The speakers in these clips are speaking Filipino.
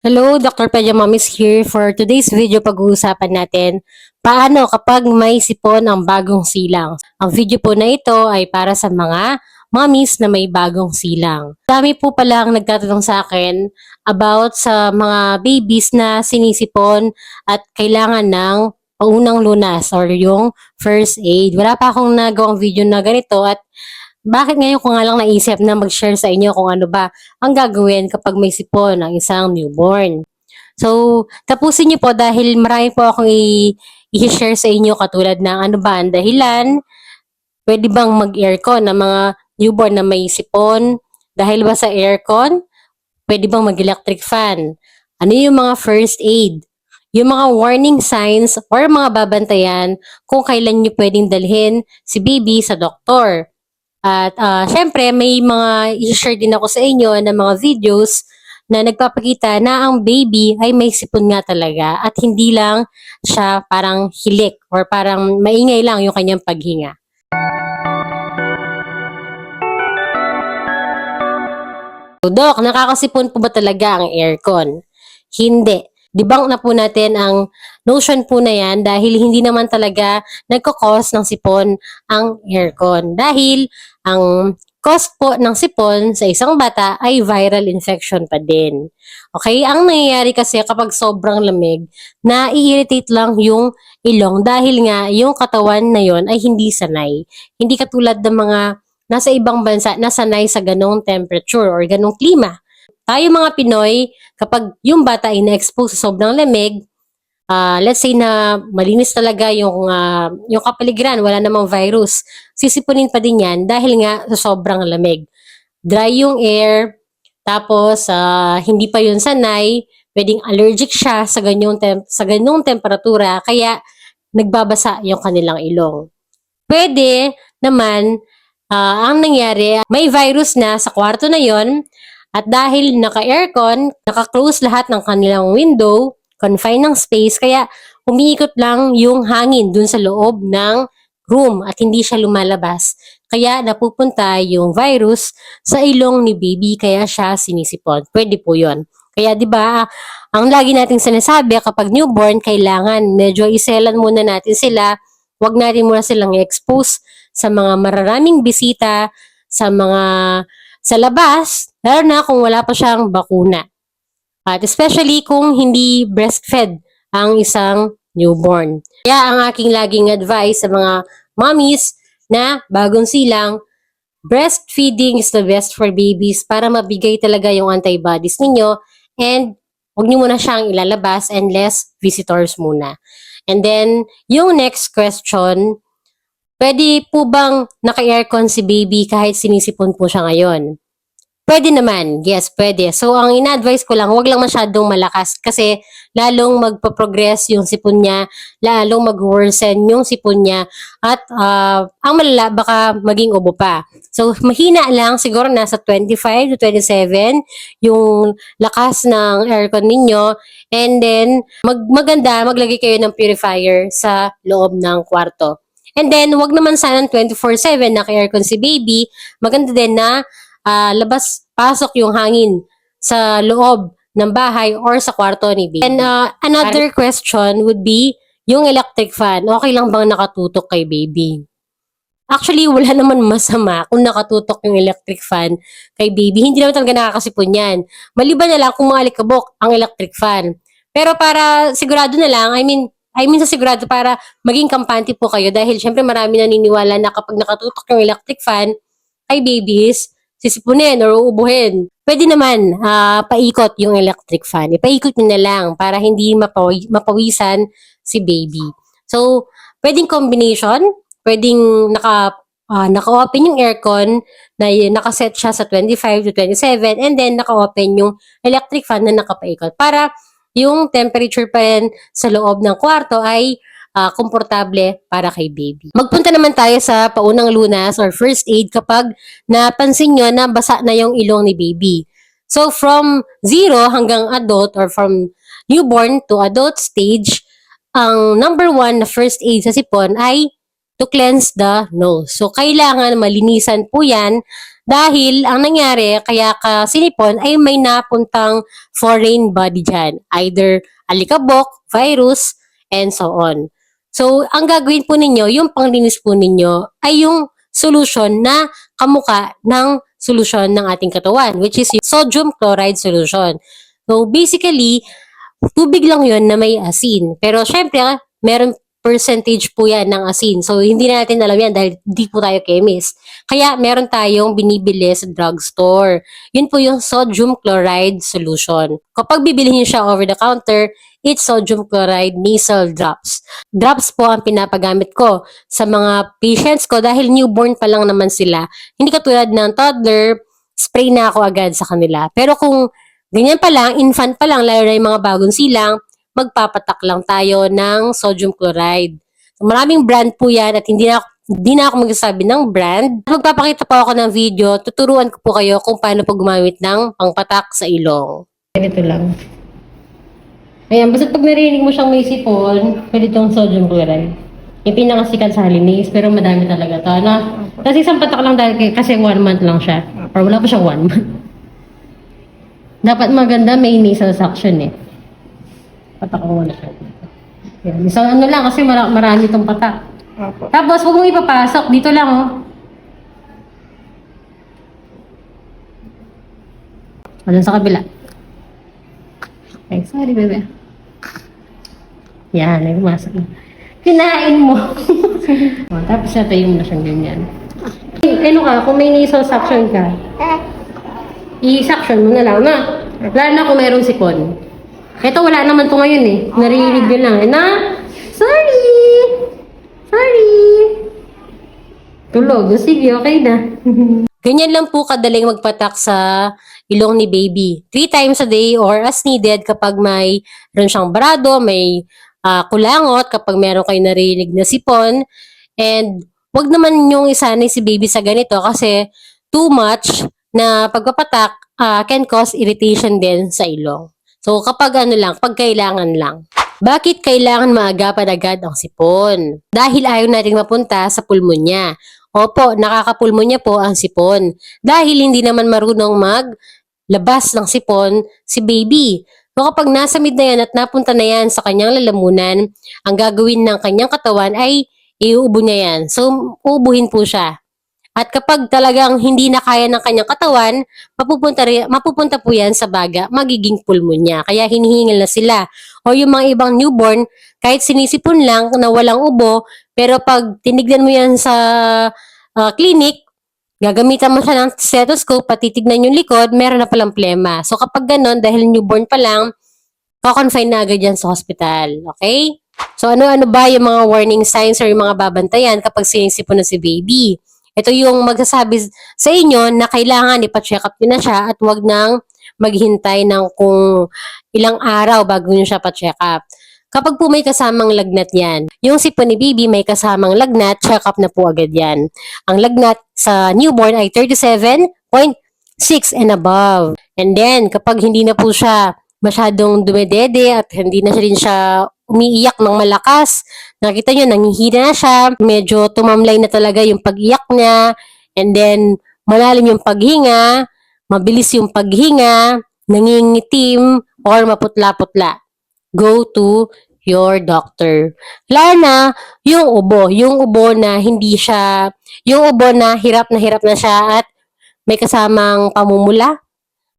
Hello, Dr. Pedya Mamis here. For today's video, pag-uusapan natin paano kapag may sipon ang bagong silang. Ang video po na ito ay para sa mga mommies na may bagong silang. Dami po palang nagtatanong sa akin about sa mga babies na sinisipon at kailangan ng paunang lunas or yung first aid. Wala pa akong nagawang video na ganito at bakit ngayon ko nga lang naisip na mag-share sa inyo kung ano ba ang gagawin kapag may sipon ang isang newborn. So, tapusin niyo po dahil marami po akong i-share sa inyo katulad ng ano ba ang dahilan, pwede bang mag-aircon ng mga newborn na may sipon, dahil ba sa aircon, pwede bang mag-electric fan, ano yung mga first aid, yung mga warning signs or mga babantayan kung kailan niyo pwedeng dalhin si baby sa doktor. At ah, syempre, may mga i-share din ako sa inyo ng mga videos na nagpapakita na ang baby ay may sipon nga talaga at hindi lang siya parang hilik or parang maingay lang yung kanyang paghinga. Dok, nakakasipon po ba talaga ang aircon? Hindi. Debunk na po natin ang notion po na yan dahil hindi naman talaga nagkakos ng sipon ang aircon. Dahil ang cause po ng sipon sa isang bata ay viral infection pa din. Okay? Ang nangyayari kasi kapag sobrang lamig, na-irritate lang yung ilong dahil nga yung katawan na yon ay hindi sanay. Hindi katulad ng mga nasa ibang bansa na sanay sa ganong temperature or ganong klima. Tayo mga Pinoy, kapag yung bata ay na-expose sa sobrang lamig, ah, let's say na malinis talaga yung, ah, yung kapaligiran, wala namang virus, sisipunin pa din yan dahil nga sa sobrang lamig. Dry yung air, tapos ah, hindi pa yun sanay, pwedeng allergic siya sa ganyong, tem- sa ganyong temperatura, kaya nagbabasa yung kanilang ilong. Pwede naman, ah, ang nangyari, may virus na sa kwarto na yon at dahil naka-aircon, naka-close lahat ng kanilang window, confine ng space, kaya umiikot lang yung hangin dun sa loob ng room at hindi siya lumalabas. Kaya napupunta yung virus sa ilong ni baby kaya siya sinisipon. Pwede po yon. Kaya 'di ba, ang lagi nating sinasabi kapag newborn kailangan medyo iselan muna natin sila. Huwag natin muna silang i-expose sa mga mararaming bisita, sa mga sa labas, lalo na kung wala pa siyang bakuna. At especially kung hindi breastfed ang isang newborn. Kaya ang aking laging advice sa mga mommies na bagong silang, breastfeeding is the best for babies para mabigay talaga yung antibodies ninyo and huwag niyo muna siyang ilalabas and less visitors muna. And then, yung next question, pwede po bang naka-aircon si baby kahit sinisipon po siya ngayon? Pwede naman. Yes, pwede. So, ang ina-advise ko lang, wag lang masyadong malakas kasi lalong magpa-progress yung sipon niya, lalong mag-worsen yung sipon niya, at ah, ang malala, baka maging ubo pa. So, mahina lang, siguro nasa 25 to 27 yung lakas ng aircon ninyo. And then, mag maganda, maglagay kayo ng purifier sa loob ng kwarto. And then, wag naman sanang 24-7 naka-aircon si baby. Maganda din na ah, labas-pasok yung hangin sa loob ng bahay or sa kwarto ni baby. And ah, another question would be, yung electric fan, okay lang bang nakatutok kay baby? Actually, wala naman masama kung nakatutok yung electric fan kay baby. Hindi naman talaga nakakasipon yan. Maliban na lang kung mga alikabok ang electric fan. Pero para sigurado na lang, I mean, I mean sa sigurado para maging kampante po kayo dahil syempre marami naniniwala na kapag nakatutok yung electric fan kay babies, sisipunin or uubuhin. Pwede naman ah, paikot yung electric fan. Ipaikot nyo na lang para hindi mapawi- mapawisan si baby. So, pwedeng combination, pwedeng naka ah, naka-open yung aircon na nakaset siya sa 25 to 27 and then naka-open yung electric fan na nakapaikot para yung temperature pa rin sa loob ng kwarto ay ah, komportable para kay baby. Magpunta naman tayo sa paunang lunas or first aid kapag napansin nyo na basa na yung ilong ni baby. So from zero hanggang adult or from newborn to adult stage, ang number one na first aid sa sipon ay to cleanse the nose. So kailangan malinisan po yan Dahil ang nangyari, kaya ka sinipon ay may napuntang foreign body dyan. Either alikabok, virus, and so on. So, ang gagawin po ninyo, yung panglinis po ninyo, ay yung solution na kamuka ng solution ng ating katawan, which is yung sodium chloride solution. So, basically, tubig lang yon na may asin. Pero syempre, meron percentage po yan ng asin. So, hindi na natin alam yan dahil di po tayo chemist. Kaya, meron tayong binibili sa drugstore. Yun po yung sodium chloride solution. Kapag bibili niyo siya over the counter, it's sodium chloride nasal drops. Drops po ang pinapagamit ko sa mga patients ko dahil newborn pa lang naman sila. Hindi katulad ng toddler, spray na ako agad sa kanila. Pero kung ganyan pa lang, infant pa lang, lalo na yung mga bagong silang, magpapatak lang tayo ng sodium chloride. Maraming brand po yan at hindi na, hindi na ako magsasabi ng brand. Magpapakita po ako ng video, tuturuan ko po kayo kung paano po gumamit ng pangpatak sa ilong. Ganito lang. Ayan, basta pag narinig mo siyang may sipon, pwede itong sodium chloride. Yung pinakasikat sa Halinis, pero madami talaga to. Ano? Kasi isang patak lang dahil kasi one month lang siya. Or wala pa siyang one month. Dapat maganda, may nasal suction eh. Patak ko siya. Yan. So ano lang, kasi mara- marami itong patak. Opo. Tapos, huwag mong ipapasok. Dito lang, oh. Ano sa kabila? Okay, sorry, bebe. Yan, ay pumasok na. Kinain mo. oh, tapos natayo mo na siyang ganyan. Ano ka, kung may nasal suction ka, i-suction mo na lang, na. Lalo na kung mayroong sipon. Ito, wala naman to ngayon eh. Narinig din lang. Eh, na, sorry! Sorry! Tulog. Sige, okay na. Ganyan lang po kadaling magpatak sa ilong ni baby. Three times a day or as needed kapag may ron siyang barado, may ah, kulangot, kapag meron kayo narinig na sipon. And wag naman yung isanay si baby sa ganito kasi too much na pagpapatak ah, can cause irritation din sa ilong. So kapag ano lang, pag kailangan lang. Bakit kailangan maagapan agad ang sipon? Dahil ayaw nating mapunta sa pulmonya. Opo, nakakapulmonya po ang sipon. Dahil hindi naman marunong maglabas ng sipon si baby. So kapag nasa mid na yan at napunta na yan sa kanyang lalamunan, ang gagawin ng kanyang katawan ay iuubo niya yan. So, uubuhin po siya. At kapag talagang hindi na kaya ng kanyang katawan, mapupunta, mapupunta po yan sa baga, magiging pulmonya. Kaya hinihingil na sila. O yung mga ibang newborn, kahit sinisipon lang na walang ubo, pero pag tinignan mo yan sa ah, clinic, gagamitan mo siya ng stethoscope, patitignan yung likod, meron na palang plema. So kapag ganon, dahil newborn pa lang, kakonfine na agad yan sa hospital. Okay? So ano-ano ba yung mga warning signs or yung mga babantayan kapag sinisipon na si baby? Ito yung magsasabi sa inyo na kailangan ipa-check up nyo na siya at wag nang maghintay ng kung ilang araw bago nyo siya pa-check up. Kapag po may kasamang lagnat yan, yung sipon ni baby may kasamang lagnat, check up na po agad yan. Ang lagnat sa newborn ay 37.6 and above. And then, kapag hindi na po siya masyadong dumedede at hindi na siya rin siya umiiyak ng malakas, nakita nyo, nanghihina na siya, medyo tumamlay na talaga yung pag-iyak niya, and then, malalim yung paghinga, mabilis yung paghinga, nangingitim, or maputla-putla. Go to your doctor. Lalo na yung ubo, yung ubo na hindi siya, yung ubo na hirap na hirap na siya at may kasamang pamumula.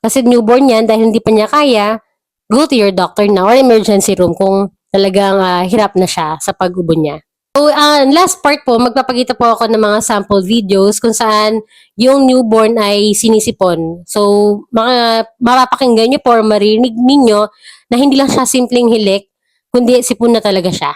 Kasi newborn yan dahil hindi pa niya kaya, go to your doctor na or emergency room kung talagang ah, hirap na siya sa pag-ubo niya. So, ah, last part po, magpapakita po ako ng mga sample videos kung saan yung newborn ay sinisipon. So, mga, mapapakinggan niyo po marinig ninyo na hindi lang siya simpleng hilik, kundi sipon na talaga siya.